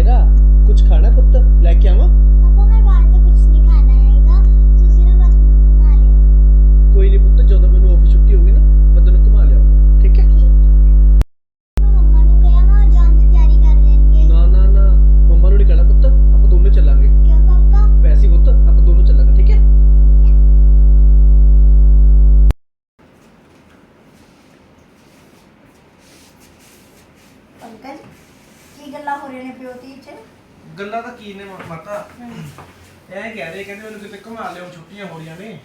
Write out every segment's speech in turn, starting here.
ਮਾਇਰਾ ਕੁਝ ਖਾਣਾ ਪੁੱਤ? ਲੈ ਕੇ ਆਵਾਂ? ਕੀ ਨੇ ਮਾਤਾ? ਇਹ ਕਹਿ ਰਹੇ ਕਹਿੰਦੇ ਮੈਨੂੰ ਕਿਤੇ ਘੁਮਾ ਲਿਓ ਛੁੱਟੀਆਂ ਹੋ ਰਹੀਆਂ ਨੇ।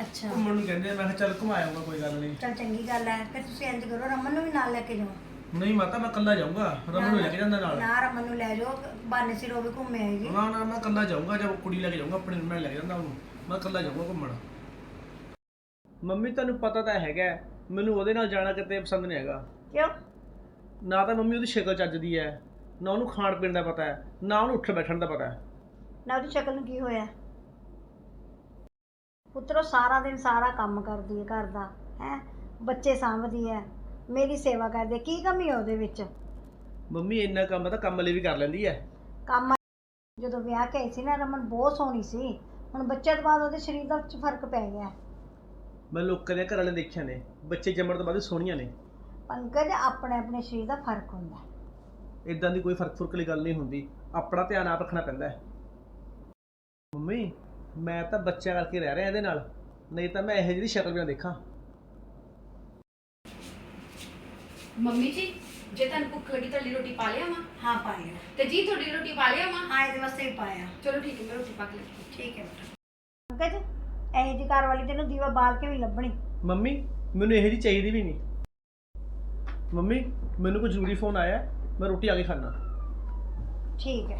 ਅੱਛਾ। ਘੁੰਮਣ ਨੂੰ ਕਹਿੰਦੇ ਮੈਂ ਕਿਹਾ ਚੱਲ ਘੁਮਾਇਆਉਂਗਾ ਕੋਈ ਗੱਲ ਨਹੀਂ। ਚਲ ਚੰਗੀ ਗੱਲ ਹੈ ਫਿਰ ਤੁਸੀਂ ਇੰਜ ਕਰੋ ਰਮਨ ਨੂੰ ਵੀ ਨਾਲ ਲੈ ਕੇ ਜਾਓ। ਨਹੀਂ ਮਾਤਾ ਮੈਂ ਇਕੱਲਾ ਜਾਊਂਗਾ ਰਮਨ ਨੂੰ ਲੈ ਕੇ ਜਾਂਦਾ ਨਾਲ। ਨਾ ਰਮਨ ਨੂੰ ਲੈ ਜਾਓ ਬਾਨੇ ਸਿਰ ਵੀ ਘੁੰਮੇ ਆਏਗੀ ਨਾ ਨਾ ਮੈਂ ਇਕੱਲਾ ਜਾਊਂਗਾ ਜਦ ਕੁੜੀ ਲੈ ਕੇ ਜਾਊਂਗਾ ਆਪਣੇ ਮੈਂ ਲੈ ਕੇ ਜਾਂਦਾ ਉਹਨੂੰ। ਮੈਂ ਇਕੱਲਾ ਜਾਊਂਗਾ ਘੁੰਮਣ। ਮੰਮੀ ਤੁਹਾਨੂੰ ਪਤਾ ਤਾਂ ਹੈਗਾ ਮੈਨੂੰ ਉਹਦੇ ਨਾਲ ਜਾਣਾ ਕਿਤੇ ਪਸੰਦ ਨਹੀਂ ਹੈਗਾ। ਕਿਉਂ? ਨਾ ਤਾਂ ਮੰਮੀ ਉਹਦੀ ਸ਼ਕਲ ਚੱਜਦੀ ਹੈ ਨਾ ਉਹਨੂੰ ਖਾਣ ਪੀਣ ਦਾ ਪਤਾ ਹੈ ਨਾ ਉਹਨੂੰ ਉੱਠ ਬੈਠਣ ਦਾ ਪਤਾ ਹੈ। ਨਾ ਉਹਦੀ ਸ਼ਕਲ ਨੂੰ ਕੀ ਹੋਇਆ? ਪੁੱਤਰੋ ਸਾਰਾ ਦਿਨ ਸਾਰਾ ਕੰਮ ਕਰਦੀ ਹੈ ਘਰ ਦਾ ਹੈ? ਬੱਚੇ ਸਾਂਭਦੀ ਹੈ ਮੇਰੀ ਸੇਵਾ ਕਰਦੀ ਹੈ। ਕੀ ਕਮੀ ਹੈ ਉਹਦੇ ਵਿੱਚ? ਮੰਮੀ ਇੰਨਾ ਕੰਮ ਤਾਂ ਕੰਮ ਲਈ ਵੀ ਕਰ ਲੈਂਦੀ ਹੈ। ਕੰਮ ਜਦੋਂ ਵਿਆਹ ਕੇ ਆਈ ਸੀ ਨਾ ਰਮਨ ਬਹੁਤ ਸੋਹਣੀ ਸੀ। ਹੁਣ ਬੱਚੇ ਤੋਂ ਬਾਅਦ ਉਹਦੇ ਸਰੀਰ ਦਾ ਵਿੱਚ ਫ਼ਰਕ ਪੈ ਗਿਆ। ਮੈਂ ਲੋਕਾਂ ਦੇ ਘਰ ਵਾਲੇ ਦੇਖਿਆ ਨੇ ਬੱਚੇ ਜੰਮਣ ਤੋਂ ਬਾਅਦ ਸੋਹਣੀਆਂ ਨੇ। ਪੰਕਜ ਆਪਣੇ ਆਪਣੇ ਸਰੀਰ ਦਾ ਫ਼ਰਕ ਹੁੰਦਾ। ਹੈ। ਇਦਾਂ ਦੀ ਕੋਈ ਫ਼ਰਕ ਫੁਰਕ ਵਾਲੀ ਗੱਲ ਨਹੀਂ ਹੁੰਦੀ। ਆਪਣਾ ਧਿਆਨ ਆਪ ਰੱਖਣਾ ਪੈਂਦਾ ਹੈ। ਮੰਮੀ ਮੈਂ ਤਾਂ ਬੱਚਾ ਕਰਕੇ ਰਹਿ ਰਿਹਾ ਇਹਦੇ ਨਾਲ। ਨਹੀਂ ਤਾਂ ਮੈਂ ਇਹੋ ਜਿਹੀ ਸ਼ਕਲ ਵੀ ਨਾ ਦੇਖਾਂ? ਮੰਮੀ ਜੀ ਜੇ ਤੁਹਾਨੂੰ ਭੁੱਖ ਲੱਗੀ ਤੁਹਾਡੀ ਰੋਟੀ ਪਾ ਲਿਆ ਮਾਂ ਹਾਂ ਪਾਇਆ ਤੇ ਜੀ ਤੁਹਾਡੀ ਰੋਟੀ ਪਾ ਲਿਆ ਮਾਂ ਹਾਂ ਇਹਦੇ ਵਾਸਤੇ ਵੀ ਪਾਇਆ ਚਲੋ ਠੀਕ ਹੈ ਮੈਂ ਰੋਟੀ ਪਾ ਕੇ ਲਿਆਉਂਦੀ ਠੀਕ ਹੈ ਬੇਟਾ। ਪੰਕਜ ਇਹ ਜੀ ਘਰ ਵਾਲੀ ਤੈਨੂੰ ਦੀਵਾ ਬਾਲ ਕੇ ਵੀ ਲੱਭਣੀ। ਮੰਮੀ ਮੈਨੂੰ ਇਹੋ ਜਿਹੀ ਚਾਹੀਦੀ ਵੀ ਨਹੀਂ। ਮੰਮੀ ਮੈਨੂੰ ਕੋਈ ਜ਼ਰੂਰੀ ਫੋਨ ਆਇਆ? ਹੈ, ਮੈਂ ਰੋਟੀ ਆ ਕੇ ਖਾਣਾ ਠੀਕ ਹੈ।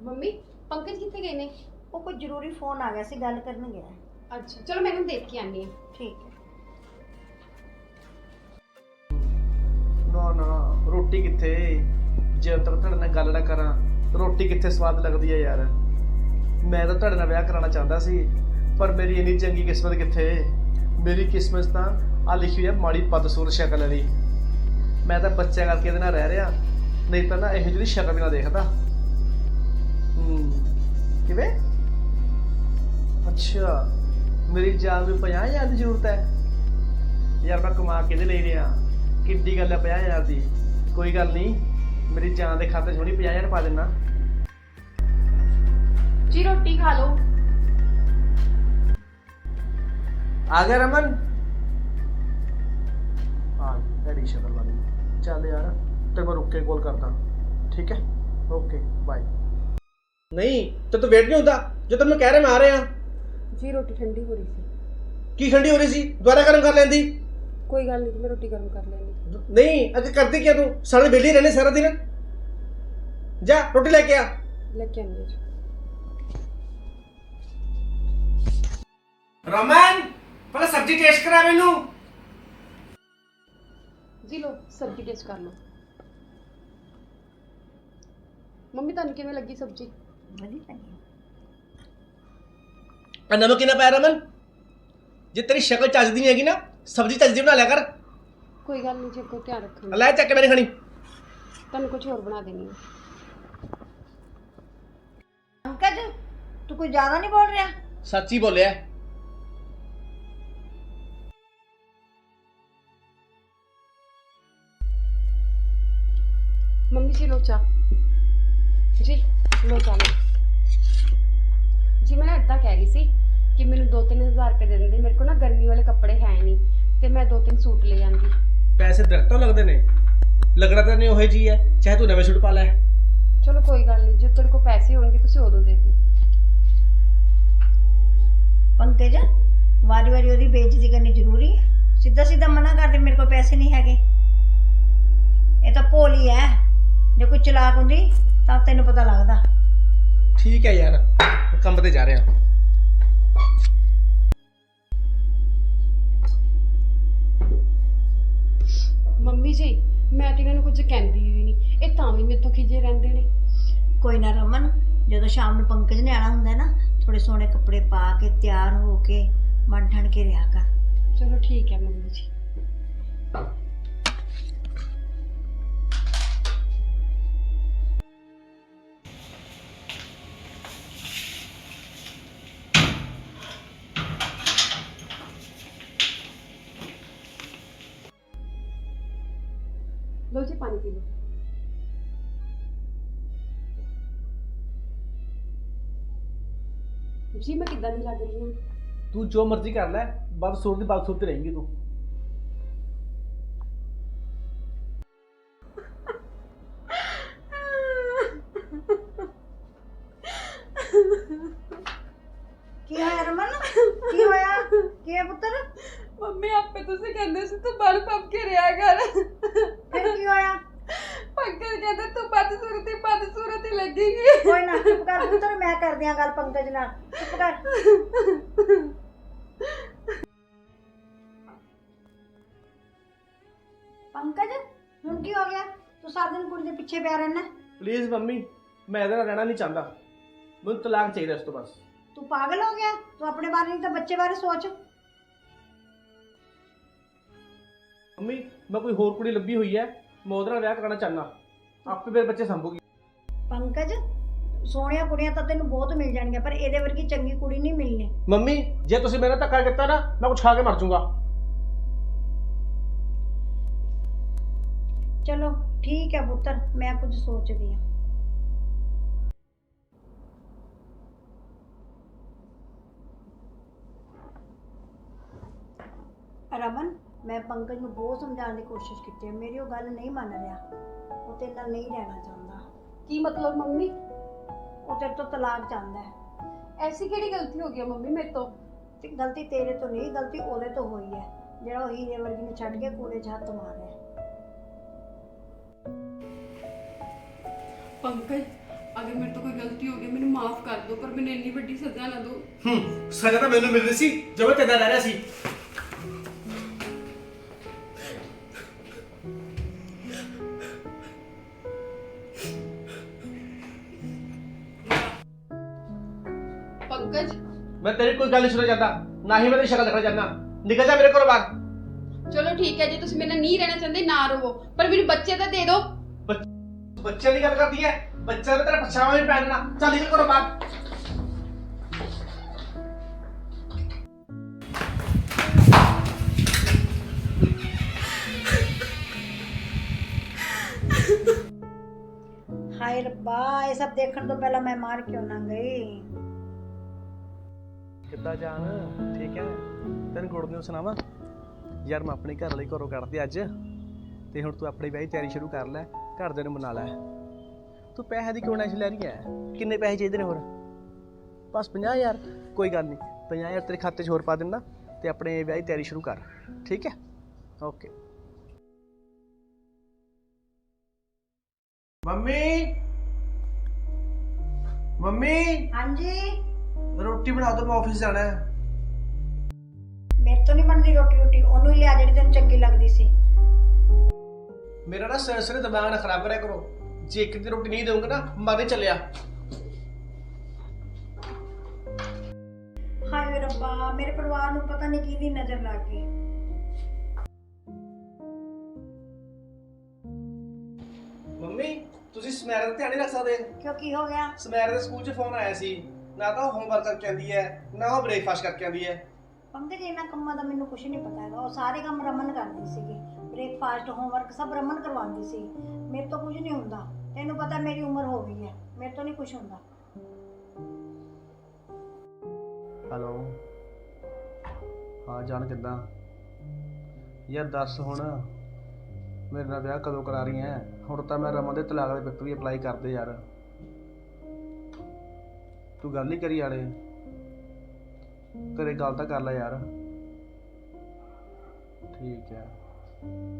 ਮੰਮੀ ਪੰਕਜ ਕਿੱਥੇ ਗਏ ਨੇ? ਉਹ ਕੋਈ ਜ਼ਰੂਰੀ ਫੋਨ ਆ ਗਿਆ ਸੀ ਗੱਲ ਕਰਨ ਗਿਆ। ਅੱਛਾ ਚਲੋ ਮੈਨੂੰ ਦੇਖ ਕੇ ਆਨੀ ਠੀਕ ਹੈ। ਨਾ ਨਾ ਰੋਟੀ ਕਿੱਥੇ? ਜਦ ਤੱਕ ਤੁਹਾਡੇ ਨਾਲ ਗੱਲ ਨਾ ਕਰਾਂ ਰੋਟੀ ਕਿੱਥੇ ਸਵਾਦ ਲੱਗਦੀ ਹੈ ਯਾਰ? ਮੈਂ ਤਾਂ ਤੁਹਾਡੇ ਨਾਲ ਵਿਆਹ ਕਰਾਉਣਾ ਚਾਹੁੰਦਾ ਸੀ ਪਰ ਮੇਰੀ ਇੰਨੀ ਚੰਗੀ ਕਿਸਮਤ ਕਿੱਥੇ? ਮੇਰੀ ਕਿਸਮਤ ਤਾਂ ਆ ਲਿਖੀ ਹੋਈ ਹੈ ਮਾੜੀ ਪਦਸੂਰ ਸ਼ਕਲ ਵਾਲੀ। ਮੈਂ ਤਾਂ ਬੱਚਿਆਂ ਕਰਕੇ ਇਹਦੇ ਨਾਲ ਰਹਿ ਰਿਹਾ। ਨਹੀਂ ਤਾਂ ਨਾ ਇਹੋ ਜਿਹੀ ਸ਼ਕਲ ਵੀ ਨਾ ਦੇਖਦਾ। ਹੂੰ, ਕਿਵੇਂ? ਅੱਛਾ, ਮੇਰੀ ਜਾਨ ਨੂੰ 50000 ਦੀ ਜ਼ਰੂਰਤ ਹੈ। ਯਾਰ ਮੈਂ ਕਮਾ ਕੇ ਦੇ ਲਈ ਰਿਹਾ। ਕਿੱਡੀ ਗੱਲ ਹੈ 50000 ਦੀ। ਕੋਈ ਗੱਲ ਨਹੀਂ, ਮੇਰੀ ਜਾਨ ਦੇ ਖਾਤੇ 'ਚ ਹੁਣੀ 50000 ਪਾ ਦੇਣਾ ਜੀ ਰੋਟੀ ਖਾ ਲਓ। ਆ ਗਿਆ ਰਮਨ? ਆ ਡੈਡੀ ਸ਼ਕਲ ਵਾਲੀ ਚੱਲ ਯਾਰ ਤੇ ਮੈਂ ਰੁੱਕ ਕੇ ਕਾਲ ਕਰਦਾ। ਠੀਕ ਹੈ? ਓਕੇ ਬਾਏ ਨਹੀਂ ਤੇ ਤੂੰ ਵੇਟ ਨਹੀਂ ਹੁੰਦਾ? ਜੇ ਤੈਨੂੰ ਮੈਂ ਕਹਿ ਰਿਹਾ ਮੈਂ ਆ ਰਿਹਾ। ਜੀ ਰੋਟੀ ਠੰਡੀ ਹੋ ਰਹੀ ਸੀ। ਕੀ ਠੰਡੀ ਹੋ ਰਹੀ ਸੀ? ਦੁਬਾਰਾ ਗਰਮ ਕਰ ਲੈਂਦੀ। ਕੋਈ ਗੱਲ ਨਹੀਂ ਮੈਂ ਰੋਟੀ ਗਰਮ ਕਰ ਲੈਣੀ ਨਹੀਂ ਅੱਗੇ ਕਰਦੀ ਕਿਆ ਤੂੰ? ਸਾਰੇ ਵਿਹਲੇ ਰਹਿਣੇ ਸਾਰਾ ਦਿਨ। ਜਾ ਰੋਟੀ ਲੈ ਕੇ ਆ। ਲੈ ਕੇ ਆਉਂਦੀ ਹਾਂ ਜੀ। ਰਮਨ! ਪਹਿਲਾਂ ਸਬਜ਼ੀ ਟੇਸਟ ਕਰਾ ਮੈਨੂੰ। ਜੀ ਲੋ ਸਬਜ਼ੀ ਟੇਸਟ ਕਰ ਲਓ। ਮੰਮੀ ਤੁਹਾਨੂੰ ਕਿਵੇਂ ਲੱਗੀ ਸਬਜ਼ੀ? ਵਧੀਆ ਲੱਗੀ। ਆ ਨਮਕ ਕਿੰਨਾ ਪਾਇਆ ਰਮਨ? ਜੇ ਤੇਰੀ ਸ਼ਕਲ ਚੱਜਦੀ ਨਹੀਂ ਹੈਗੀ ਨਾ ਸਬਜ਼ੀ ਚੱਜਦੀ ਬਣਾ ਲਿਆ ਕਰ। ਕੋਈ ਗੱਲ ਨਹੀਂ ਜੀ ਧਿਆਨ ਰੱਖਾਂਗੇ ਲੈ ਚੱਕ ਕੇ ਮੇਰੇ ਖਾਣੀ। ਤੁਹਾਨੂੰ ਕੁਝ ਹੋਰ ਬਣਾ ਦੇਣੀ ਹੈ ਪੰਕਜ ਤੂੰ ਕੋਈ ਜ਼ਿਆਦਾ ਨਹੀਂ ਬੋਲ ਰਿਹਾ? ਸੱਚ ਬੋਲਿਆ। ਮੰਮੀ ਜੀ ਲੋ ਚਾਹ। ਜੀ ਲੋ ਚਾਹ। ਜੀ ਮੈਂ ਨਾ ਇਦਾਂ ਕਹਿ ਰਹੀ ਸੀ ਕਿ ਮੈਨੂੰ 2-3000 ਰੁਪਏ ਦੇ ਦਿੰਦੇ। ਮੇਰੇ ਕੋਲ ਨਾ ਗਰਮੀ ਵਾਲੇ ਕੱਪੜੇ ਹੈ ਨਹੀਂ ਤੇ ਮੈਂ ਦੋ ਤਿੰਨ ਸੂਟ ਲੈ ਜਾਂਦੀ ਪੈਸੇ ਦਰਖਤੋਂ ਲੱਗਦੇ ਨੇ। ਲੱਗਣਾ ਤਾਂ ਨਹੀਂ ਉਹੇ ਜੀ ਹੈ। ਚਾਹੇ ਤੂੰ ਨਵੇਂ ਸੂਟ ਪਾ ਲੈ। ਚਲੋ ਕੋਈ ਗੱਲ ਨਹੀਂ ਜੇ ਤੁਹਾਡੇ ਕੋਲ ਪੈਸੇ ਹੋਣਗੇ ਤੁਸੀਂ ਉਦੋਂ ਦੇ ਦਿਓ। ਪੰਕਜ ਵਾਰੀ ਵਾਰੀ ਉਹਦੀ ਬੇਇੱਜ਼ਤੀ ਕਰਨੀ ਜ਼ਰੂਰੀ ਹੈ। ਸਿੱਧਾ ਸਿੱਧਾ ਮਨਾ ਕਰ ਦੇ ਮੇਰੇ ਕੋਲ ਪੈਸੇ ਨਹੀਂ ਹੈਗੇ। ਇਹ ਤਾਂ ਭੋਲੀ ਹੈ। ਜੇ ਕੋਈ ਚਲਾਕ ਹੁੰਦੀ ਤਾਂ ਤੈਨੂੰ ਪਤਾ ਲੱਗਦਾ। ਠੀਕ ਹੈ ਯਾਰ ਮੈਂ ਕੰਮ ਤੇ ਜਾ ਰਿਹਾ। ਮੰਮੀ ਜੀ ਮੈਂ ਤਾਂ ਇਹਨਾਂ ਨੂੰ ਕੁਝ ਕਹਿੰਦੀ ਵੀ ਨਹੀਂ। ਇਹ ਤਾਂ ਵੀ ਮੇਰੇ ਤੋਂ ਖਿਜੇ ਰਹਿੰਦੇ ਨੇ। ਕੋਈ ਨਾ ਰਮਨ ਜਦੋਂ ਸ਼ਾਮ ਨੂੰ ਪੰਕਜ ਨੇ ਆਣਾ ਹੁੰਦਾ ਨਾ ਥੋੜੇ ਸੋਹਣੇ ਕੱਪੜੇ ਪਾ ਕੇ ਤਿਆਰ ਹੋ ਕੇ ਮਨ ਠਣ ਕੇ ਰਿਹਾ ਕਰ। ਚਲੋ ਠੀਕ ਹੈ ਮੰਮੀ ਜੀ। ਜੀ ਮੈਂ ਕਿੱਦਾਂ ਦੀ ਲੱਗ ਰਹੀ ਹਾਂ? ਤੂੰ ਜੋ ਮਰਜ਼ੀ ਕਰ ਲੈ ਬਸ ਸੁਰ ਦੀ ਬਾਤ ਸੁਰ ਤੇ ਰਹੇਂਗੀ ਤੂੰ। ਕੀ ਹੋਇਆ ਰਮਨ? ਕੀ ਹੋਇਆ? ਕੀ ਹੈ ਪੁੱਤਰ? ਮੰਮੀ ਆਪੇ ਤੁਸੀਂ ਕਹਿੰਦੇ ਸੀ ਤੂੰ ਬਲ ਪੰਪ ਕੇ ਰਿਆ ਕਰ। ਫਿਰ ਕੀ ਹੋਇਆ? ਪੰਕਜ ਕਹਿੰਦਾ ਤੂੰ ਬਦ ਸੁਰਤੀ ਬਦ ਸੁਰਤੀ ਲੱਗੇਗੀ। ਕੋਈ ਨਾ ਚੁੱਪ ਕਰ ਪੁੱਤਰ ਮੈਂ ਕਰਦੀ ਆ ਗੱਲ ਪੰਕਜ ਨਾਲ। ਚੁੱਪ ਕਰ। ਪੰਕਜ ਹੁਣ ਕੀ ਹੋ ਗਿਆ? ਤੂੰ ਸਾਰਾ ਦਿਨ ਕੁੜੀ ਦੇ ਪਿੱਛੇ ਪਿਆ ਰਹਿਣਾ। ਪਲੀਜ਼ ਮੰਮੀ ਮੈਂ ਇਹਦੇ ਨਾਲ ਰਹਿਣਾ ਨਹੀਂ ਚਾਹੁੰਦਾ। ਮੈਨੂੰ ਤਲਾਕ ਚਾਹੀਦਾ ਇਸ ਤੋਂ ਬਸ। ਤੂੰ ਪਾਗਲ ਹੋ ਗਿਆ? ਤੂੰ ਆਪਣੇ ਬਾਰੇ ਨਹੀਂ ਤਾਂ ਬੱਚੇ ਬਾਰੇ ਸੋਚ। ਮੰਮੀ ਮੈਂ ਕੋਈ ਹੋਰ ਕੁੜੀ ਲੱਭੀ ਹੋਈ ਹੈ ਮੈਂ ਉਹਦੇ ਨਾਲ ਵਿਆਹ ਕਰਾਉਣਾ ਚਾਹੁੰਦਾ। ਆਪੇ ਮੇਰੇ ਬੱਚੇ ਸੰਭੂਗੀ। ਪੰਕਜ ਸੋਹਣੀਆਂ ਕੁੜੀਆਂ ਤਾਂ ਤੈਨੂੰ ਬਹੁਤ ਮਿਲ ਜਾਣਗੀਆਂ ਪਰ ਇਹਦੇ ਵਰਗੀ ਚੰਗੀ ਕੁੜੀ ਨਹੀਂ ਮਿਲਣੀ। ਮੰਮੀ ਜੇ ਤੁਸੀਂ ਮੇਰੇ ਧੱਕਾ ਕੀਤਾ ਨਾ ਮੈਂ ਕੁਛ ਖਾ ਕੇ ਮਰ ਜਾਊਂਗਾ। ਚਲੋ ਠੀਕ ਹੈ ਪੁੱਤਰ ਮੈਂ ਕੁਝ ਸੋਚਦੀ ਹਾਂ। ਰਮਨ ਮੈਂ ਪੰਕਜ ਨੂੰ ਬਹੁਤ ਸਮਝਾਉਣ ਦੀ ਕੋਸ਼ਿਸ਼ ਕੀਤੀ ਹੈ ਮੇਰੀ ਉਹ ਗੱਲ ਨਹੀਂ ਮੰਨ ਰਿਹਾ। ਉਹ ਤੇਰੇ ਨਾਲ ਨਹੀਂ ਰਹਿਣਾ ਚਾਹੁੰਦਾ। ਕੀ ਮਤਲਬ ਮੰਮੀ? ਉਹ ਤੇਰੇ ਤੋਂ ਤਲਾਕ ਚਾਹੁੰਦਾ ਹੈ। ਐਸੀ ਕਿਹੜੀ ਗਲਤੀ ਹੋ ਗਈ ਹੈ ਮੰਮੀ ਮੇਰੇ ਤੋਂ? ਤੇ ਗਲਤੀ ਤੇਰੇ ਤੋਂ ਨਹੀਂ ਗਲਤੀ ਉਹਦੇ ਤੋਂ ਹੋਈ ਹੈ। ਜਿਹੜਾ ਉਹ ਹੀਰੇ ਵਰਗੀ ਨੂੰ ਛੱਡ ਕੇ ਕੂੜੇ 'ਚ ਹੱਥ ਮਾਰ ਰਿਹਾ ਪੰਕਜ ਅਗਰ ਮੇਰੇ ਤੋਂ ਕੋਈ ਗਲਤੀ ਹੋ ਗਈ ਮੈਨੂੰ ਮਾਫ ਕਰ ਦਿਓ ਪਰ ਮੈਨੂੰ ਇੰਨੀ ਵੱਡੀ ਸਜ਼ਾ ਨਾ ਦਿਓ। ਹੂੰ ਸਜ਼ਾ ਤਾਂ ਮੈਨੂੰ ਮਿਲ ਰਹੀ ਸੀ ਜਦੋਂ ਤੇਦਾ ਰਹਿ ਰਿਹਾ ਸੀ। ਕੋਈ ਗੱਲ ਨਹੀਂ ਚਾਹੁੰਦਾ ਨਾ ਹੀ ਮੈਂ ਤੇਰੀ ਸ਼ਕਲ ਦੇਖਣਾ ਚਾਹੁੰਦਾ ਨਿਕਲ ਜਾ ਮੇਰੇ ਘਰੋਂ ਬਾਹਰ। ਚਲੋ ਠੀਕ ਹੈ ਜੇ ਤੁਸੀਂ ਮੇਰੇ ਨਾਲ ਨਹੀਂ ਰਹਿਣਾ ਚਾਹੁੰਦੇ ਨਾ ਰਹੋ ਪਰ ਮੈਨੂੰ ਬੱਚੇ ਤਾਂ ਦੇ ਦਿਓ। ਬੱਚੇ ਦੀ ਗੱਲ ਕਰਦੀ ਹੈ? ਬੱਚਾ ਤਾਂ ਤੇਰਾ ਪਛਾਵਾ ਵੀ ਪੈਣਾ ਚੱਲ ਨਿਕਲ ਘਰੋਂ ਬਾਹਰ। ਹਾਏ ਰੱਬਾ ਇਹ ਸਭ ਦੇਖਣ ਤੋਂ ਪਹਿਲਾਂ ਮੈਂ ਮਾਰ ਕਿਉਂ ਨਾ ਗਈ? ਕਿੱਦਾਂ ਜਾਣ? ਠੀਕ ਹੈ। ਤੈਨੂੰ ਗੁੜ ਨਿਊਜ਼ ਸੁਣਾਵਾਂ। ਯਾਰ ਮੈਂ ਆਪਣੇ ਘਰ ਵਾਲੇ ਘਰੋਂ ਕੱਢਦੇ ਅੱਜ। ਤੇ ਹੁਣ ਤੂੰ ਆਪਣੀ ਵਿਆਹ ਦੀ ਤਿਆਰੀ ਸ਼ੁਰੂ ਕਰ ਲੈ। ਘਰਦਿਆਂ ਨੂੰ ਮਨਾ ਲੈ। ਤੂੰ ਪੈਸੇ ਦੀ ਕਿਉਂ ਟੈਨਸ਼ਨ ਲੈ ਰਹੀ ਹੈ? ਕਿੰਨੇ ਪੈਸੇ ਚਾਹੀਦੇ ਨੇ ਹੋਰ? ਬਸ 50000 ਕੋਈ ਗੱਲ ਨਹੀਂ। 50000 ਤੇਰੇ ਖਾਤੇ 'ਚ ਹੋਰ ਪਾ ਦਿੰਦਾ। ਤੇ ਆਪਣੇ ਵਿਆਹ ਦੀ ਤਿਆਰੀ ਸ਼ੁਰੂ ਕਰ। ਠੀਕ ਹੈ? Okay mummy? ਮੰਮੀ? ਹਾਂਜੀ? ਰੋਟੀ ਬਣਾ ਦੋ ਮੈਂ ਆਫਿਸ ਜਾਣਾ ਹੈ। ਮੇਰੇ ਤੋਂ ਨਹੀਂ ਬਣਦੀ ਰੋਟੀ ਰੋਟੀ ਉਹਨੂੰ ਹੀ ਲਿਆ ਜਿਹੜੀ ਤੈਨੂੰ ਚੰਗੀ ਲੱਗਦੀ ਸੀ। ਮੇਰਾ ਨਾ ਸਿਰ ਸਿਰ ਦਿਮਾਗ ਨਾ ਖਰਾਬ ਕਰਿਆ ਕਰੋ। ਜੇ ਇੱਕ ਦਿਨ ਰੋਟੀ ਨਹੀਂ ਦੇਵਾਂਗਾ ਨਾ ਮਾਰੇ ਚੱਲਿਆ। ਹਾਏ ਰੱਬਾ ਮੇਰੇ ਪਰਿਵਾਰ ਨੂੰ ਪਤਾ ਨਹੀਂ ਕਿਹਦੀ ਨਜ਼ਰ ਲੱਗ ਗਈ। ਮੰਮੀ ਤੁਸੀਂ ਸਮੈਰ ਦਾ ਧਿਆਨ ਨਹੀਂ ਰੱਖ ਸਕਦੇ? ਕਿਉਂ ਕੀ ਹੋ ਗਿਆ? ਸਮੈਰ ਦੇ ਸਕੂਲ 'ਚ ਫੋਨ ਆਇਆ ਸੀ। ਨਾ ਤਾਂ ਉਹ ਹੋਮਵਰਕ ਕਰਕੇ ਆਂਦੀ ਹੈ ਨਾ ਉਹ ਬ੍ਰੇਕਫਾਸਟ ਕਰਕੇ ਆਂਦੀ ਹੈ। ਪੰਕਜ ਇਹਨਾਂ ਕੰਮਾਂ ਦਾ ਮੈਨੂੰ ਕੁਝ ਨਹੀਂ ਪਤਾ ਹੈਗਾ। ਉਹ ਸਾਰੇ ਕੰਮ ਰਮਨ ਕਰਦੀ ਸੀਗੀ। ਬ੍ਰੇਕਫਾਸਟ ਹੋਮਵਰਕ ਸਭ ਰਮਨ ਕਰਵਾਉਂਦੀ ਸੀ। ਮੇਰੇ ਤੋਂ ਕੁਝ ਨਹੀਂ ਹੁੰਦਾ। ਤੈਨੂੰ ਪਤਾ ਮੇਰੀ ਉਮਰ ਹੋ ਗਈ ਹੈ। ਮੇਰੇ ਤੋਂ ਨਹੀਂ ਕੁਝ ਹੁੰਦਾ। ਹੈਲੋ ਹਾਂ ਜਾਣ ਕਿੱਦਾਂ? ਯਾਰ ਦੱਸ ਹੁਣ। ਮੇਰੇ ਨਾਲ ਵਿਆਹ ਕਦੋਂ ਕਰਾ ਰਹੀ ਹੈ? ਹੁਣ ਤਾਂ ਮੈਂ ਰਮਨ ਦੇ ਤਲਾਕ ਦੇ ਪੇਪਰ ਵੀ ਅਪਲਾਈ ਕਰਦੇ ਯਾਰ। ਤੂੰ ਗੱਲ ਨਹੀਂ ਕਰੀ ਆਲੇ। ਘਰੇ ਗੱਲ ਤਾਂ ਕਰ ਲੈ ਯਾਰ। ਠੀਕ ਹੈ।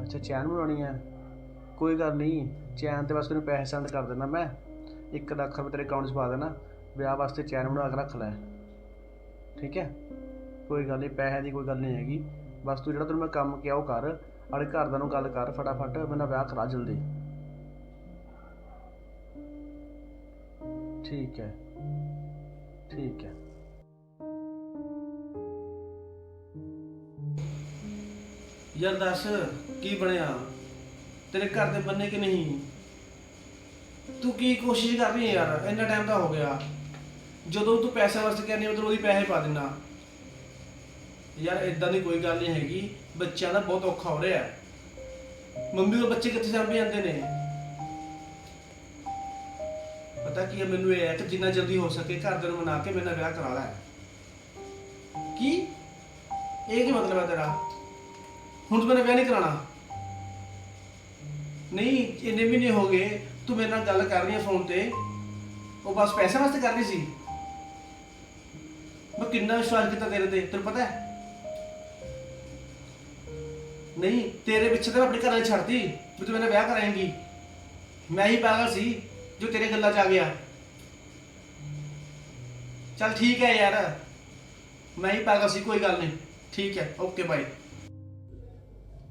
ਅੱਛਾ, ਚੈਨ ਬਣਾਉਣੀ ਹੈ। ਕੋਈ ਗੱਲ ਨਹੀਂ। ਚੈਨ ਤੇ ਬਸ ਤੈਨੂੰ ਪੈਸੇ ਸੈਂਡ ਕਰ ਦੇਣਾ ਮੈਂ। 1 ਲੱਖ ਰੁਪਏ ਤੇਰੇ ਅਕਾਊਂਟ 'ਚ ਪਾ ਦੇਣਾ। ਵਿਆਹ ਵਾਸਤੇ ਚੈਨ ਬਣਾ ਕੇ ਰੱਖ ਲੈ। ਠੀਕ ਹੈ? ਕੋਈ ਗੱਲ ਨਹੀਂ ਪੈਸੇ ਦੀ ਕੋਈ ਗੱਲ ਨਹੀਂ ਹੈਗੀ। ਬਸ ਤੂੰ ਜਿਹੜਾ ਤੈਨੂੰ ਮੈਂ ਕੰਮ ਕਿਹਾ ਉਹ ਕਰ। ਅੜੇ ਘਰਦਿਆਂ ਨੂੰ ਗੱਲ ਕਰ ਫਟਾਫਟ। ਮੇਰਾ ਵਿਆਹ ਕਰਾ ਜਲਦੀ। ਠੀਕ ਹੈ। ਠੀਕ ਹੈ। ਯਾਰ ਦੱਸ, ਕੀ ਬਣਿਆ? ਤੇਰੇ ਘਰ ਦੇ ਬੰਨੇ ਕਿ ਨਹੀਂ? ਤੂੰ ਕੀ ਕੋਸ਼ਿਸ਼ ਕਰ ਰਹੀ ਹੈ ਯਾਰ? ਇੰਨਾ ਟਾਈਮ ਤਾਂ ਹੋ ਗਿਆ। ਜਦੋਂ ਤੂੰ ਪੈਸੇ ਵਾਸਤੇ ਕਹਿੰਦੀ ਉਦੋਂ ਉਹਦੀ ਪੈਸੇ ਪਾ ਦੇਣਾ ਯਾਰ ਇਦਾਂ ਦੀ ਕੋਈ ਗੱਲ ਨਹੀਂ ਹੈਗੀ। ਬੱਚਿਆਂ ਦਾ ਬਹੁਤ ਔਖਾ ਹੋ ਰਿਹਾ। ਮੰਮੀ ਉਹ ਬੱਚੇ ਕਿੱਥੇ ਸਾਂਭੀ ਜਾਂਦੇ ਨੇ? ਪਤਾ ਕੀ ਹੈ, ਮੈਨੂੰ ਇਹ ਹੈ ਕਿ ਜਿੰਨਾ ਜਲਦੀ ਹੋ ਸਕੇ ਘਰਦਿਆਂ ਨੂੰ ਮਨਾ ਕੇ ਮੇਰੇ ਨਾਲ ਵਿਆਹ ਕਰਾ ਲੈ। ਕੀ? ਇਹ ਕੀ ਮਤਲਬ ਹੈ ਤੇਰਾ? ਹੁਣ ਤੂੰ ਮੇਰਾ ਵਿਆਹ ਨਹੀਂ ਕਰਾਉਣਾ? ਨਹੀਂ, ਇੰਨੇ ਮਹੀਨੇ ਹੋ ਗਏ, ਤੂੰ ਮੇਰੇ ਨਾਲ ਗੱਲ ਕਰ ਰਹੀ ਹੈ ਫੋਨ ਤੇ। ਉਹ ਬਸ ਪੈਸੇ ਵਾਸਤੇ ਕਰ ਰਹੀ ਸੀ। ਮੈਂ ਕਿੰਨਾ ਵਿਸ਼ਵਾਸ ਕੀਤਾ ਤੇਰੇ ਤੇ, ਤੈਨੂੰ ਪਤਾ ਹੈ? ਨਹੀਂ, ਤੇਰੇ ਪਿੱਛੇ ਤਾਂ ਮੈਂ ਆਪਣੇ ਘਰਾਂ ਵਾਲੀ ਛੱਡਤੀ, ਵੀ ਤੂੰ ਮੇਰੇ ਨਾਲ ਵਿਆਹ ਕਰਾਏਂਗੀ। ਮੈਂ ਹੀ ਪਾਗਲ ਸੀ। ਜੋ ਤੇਰੇ ਗੱਲਾਂ 'ਚ ਆ ਗਿਆ। ਚੱਲ ਠੀਕ ਹੈ ਯਾਰ। ਮੈਂ ਹੀ ਪਾਗਲ ਸੀ ਕੋਈ ਗੱਲ ਨਹੀਂ। ਠੀਕ ਹੈ ਓਕੇ ਬਾਏ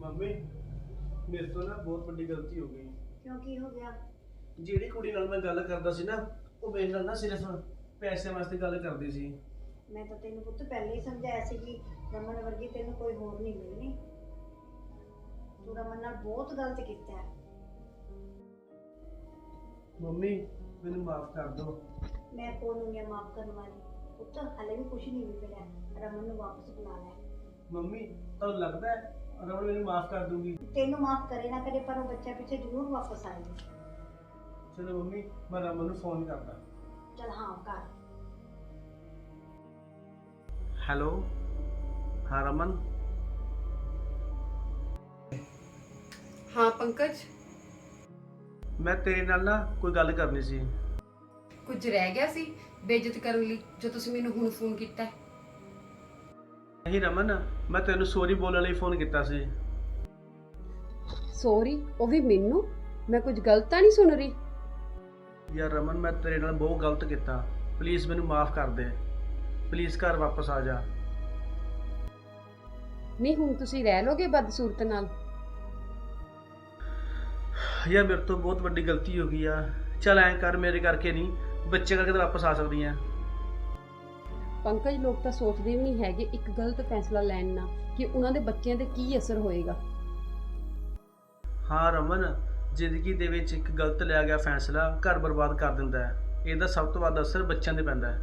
ਮੰਮੀ ਮੇਰੇ ਤੋਂ ਨਾ ਬਹੁਤ ਵੱਡੀ ਗਲਤੀ ਹੋ ਗਈ। ਕਿਉਂ ਕੀ ਹੋ ਗਿਆ? ਜਿਹੜੀ ਕੁੜੀ ਨਾਲ ਮੈਂ ਗੱਲ ਕਰਦਾ ਸੀ ਨਾ ਉਹ ਮੇਰੇ ਨਾਲ ਨਾ ਸਿਰਫ ਪੈਸੇ ਵਾਸਤੇ ਗੱਲ ਕਰਦੀ ਸੀ। ਮੈਂ ਤਾਂ ਤੈਨੂੰ ਪੁੱਤ ਪਹਿਲੇ ਹੀ ਸਮਝਾਇਆ ਸੀ ਕਿ ਰਮਨ ਵਰਗੀ ਤੈਨੂੰ ਕੋਈ ਹੋਰ ਨਹੀਂ ਮਿਲਣੀ। ਤੂੰ ਰਮਨ ਨਾਲ ਬਹੁਤ ਗਲਤ ਕੀਤਾ ਹੈ। ਮੰਮੀ ਮੈਨੂੰ ਮਾਫ ਕਰ ਦਿਓ। ਮੈਂ ਕੋਲ ਨੂੰ ਮਾਫ ਕਰਨ ਵਾਲੀ। ਪੁੱਤ ਹਲੇ ਵੀ ਕੁਝ ਨਹੀਂ ਵਿਗੜਿਆ। ਰਮਨ ਨੂੰ ਵਾਪਸ ਬੁਲਾ ਲੈ। ਮੰਮੀ ਤੁਹਾਨੂੰ ਲੱਗਦਾ ਹੈ ਰਮਨ ਮੈਨੂੰ ਮਾਫ ਕਰ ਦੂਗੀ ਤੈਨੂੰ ਮਾਫ ਕਰੇ ਨਾ ਕਰੇ ਪਰ ਉਹ ਬੱਚਾ ਪਿੱਛੇ ਜ਼ਰੂਰ ਵਾਪਸ ਆਏਗਾ ਚਲੋ ਮੰਮੀ ਮੈਂ ਰਮਨ ਨੂੰ ਫੋਨ ਕਰਦਾ। ਚਲ ਹਾਂ ਕਰ। ਹੈਲੋ? ਹਾਂ ਰਮਨ? ਹਾਂ ਪੰਕਜ? ਮੈਂ ਤੇਰੇ ਨਾਲ ਨਾ ਕੋਈ ਗੱਲ ਕਰਨੀ ਸੀ। ਕੁਝ ਰਹਿ ਗਿਆ ਸੀ ਬੇਇੱਜ਼ਤ ਕਰਨ ਲਈ ਜੋ ਤੁਸੀਂ ਮੈਨੂੰ ਹੁਣ ਫੋਨ ਕੀਤਾ ਹੈ? ਨਹੀਂ ਰਮਨ ਮੈਂ ਤੈਨੂੰ ਸੌਰੀ ਬੋਲਣ ਲਈ ਫੋਨ ਕੀਤਾ ਸੀ। ਸੌਰੀ? ਉਹ ਵੀ ਮੈਨੂੰ? ਮੈਂ ਕੁਝ ਗਲਤ ਤਾਂ ਨਹੀਂ ਸੁਣ ਰਹੀ? ਯਾਰ ਰਮਨ ਮੈਂ ਤੇਰੇ ਨਾਲ ਬਹੁਤ ਗਲਤ ਕੀਤਾ। ਪਲੀਜ਼ ਮੈਨੂੰ ਮਾਫ ਕਰ ਦੇ। ਪਲੀਜ਼ ਘਰ ਵਾਪਸ ਆ ਜਾ। ਨਹੀਂ ਹੁਣ ਤੁਸੀਂ ਰਹਿ ਲੋਗੇ ਬਦਸੂਰਤ ਨਾਲ। ਯਾਰ ਮੇਰੇ ਤੋਂ ਬਹੁਤ ਵੱਡੀ ਗਲਤੀ ਹੋ ਗਈ ਆ। ਚੱਲ ਐਂ ਕਰ ਮੇਰੇ ਕਰਕੇ ਨਹੀਂ ਬੱਚੇ ਕਰਕੇ ਤਾਂ ਵਾਪਸ ਆ ਸਕਦੀ ਆ। ਪੰਕਜ ਲੋਕ ਤਾਂ ਸੋਚਦੇ ਵੀ ਨਹੀਂ ਹੈਗੇ ਇੱਕ ਗਲਤ ਫੈਸਲਾ ਲੈਣ ਨਾਲ ਕਿ ਉਹਨਾਂ ਦੇ ਬੱਚਿਆਂ ਤੇ ਕੀ ਅਸਰ ਹੋਏਗਾ। ਹਾਂ ਰਮਨ ਜ਼ਿੰਦਗੀ ਦੇ ਵਿੱਚ ਇੱਕ ਗਲਤ ਲਿਆ ਗਿਆ ਫੈਸਲਾ ਘਰ ਬਰਬਾਦ ਕਰ ਦਿੰਦਾ ਹੈ। ਇਹਦਾ ਸਭ ਤੋਂ ਵੱਧ ਅਸਰ ਬੱਚਿਆਂ ਤੇ ਪੈਂਦਾ ਹੈ।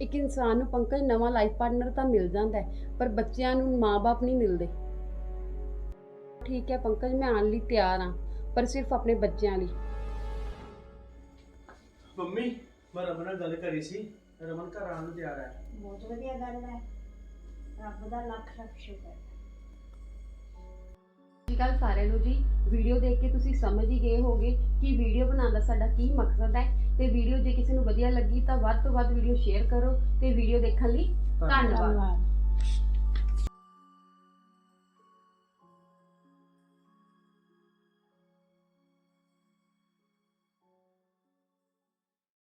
ਇੱਕ ਇਨਸਾਨ ਨੂੰ ਪੰਕਜ ਨਵਾਂ ਲਾਈਫ ਪਾਰਟਨਰ ਤਾਂ ਮਿਲ ਜਾਂਦਾ ਹੈ ਪਰ ਬੱਚਿਆਂ ਨੂੰ ਮਾਪੇ ਨਹੀਂ ਮਿਲਦੇ। ਠੀਕ ਹੈ ਪੰਕਜ ਮੈਂ ਆਉਣ ਲਈ ਤਿਆਰ ਹਾਂ ਪਰ ਸਿਰਫ ਆਪਣੇ ਬੱਚਿਆਂ ਲਈ। ਮੰਮੀ ਮੈਂ ਰਮਨ ਨਾਲ ਗੱਲ ਕਰੀ ਸੀ। ਰਮਨ ਘਰ ਆਉਣ ਨੂੰ ਤਿਆਰ ਹੈ। ਬਹੁਤ ਵਧੀਆ ਗੱਲ ਹੈ। ਰੱਬ ਦਾ ਲੱਖ ਲੱਖ ਸ਼ੁਕਰ ਜੀ ਕੱਲ ਸਾਰਿਆਂ ਨੂੰ ਜੀ। ਵੀਡੀਓ ਦੇਖ ਕੇ ਤੁਸੀਂ ਸਮਝ ਹੀ ਗਏ ਹੋਗੇ ਕਿ ਵੀਡੀਓ ਬਣਾਉਣ ਦਾ ਸਾਡਾ ਕੀ ਮਕਸਦ ਹੈ। ਤੇ ਵੀਡੀਓ ਜੇ ਕਿਸੇ ਨੂੰ ਵਧੀਆ ਲੱਗੀ ਤਾਂ ਵੱਧ ਤੋਂ ਵੱਧ ਵੀਡੀਓ ਸ਼ੇਅਰ ਕਰੋ ਤੇ ਵੀਡੀਓ ਦੇਖਣ ਲਈ ਧੰਨਵਾਦ।